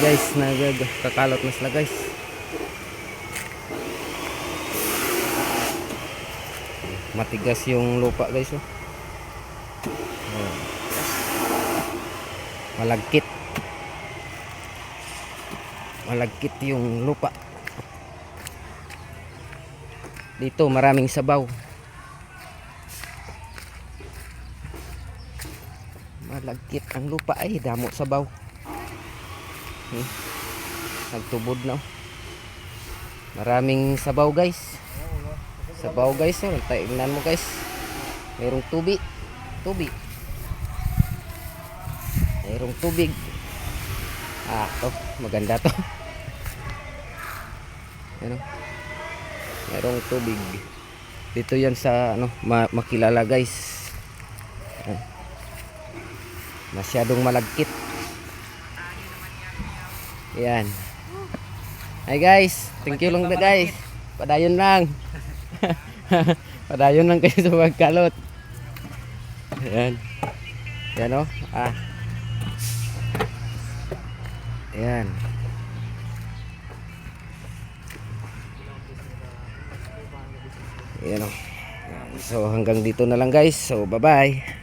Guys, nagkakalot na sila guys. Matigas yung lupa guys. Oh. Malagkit. Malagkit yung lupa. Dito maraming sabaw. Malagkit ang lupa ay damo sabaw. Hmm. Nagtubod na. Maraming sabaw guys. Sabaw guys, oh. tingnan mo guys. Mayroong tubig. Tubig. Mayroong tubig. Ah, to, maganda to. Ano? Mayroong tubig. Dito yan sa ano, ma makilala guys. Masyadong malagkit. Yan. Hi guys, thank you lang na guys. Padayon lang. Padayon lang kayo sa pagkalot. Yan. Yan o. Ah. Yan. Yan o. Yan. So hanggang dito na lang guys. So bye bye.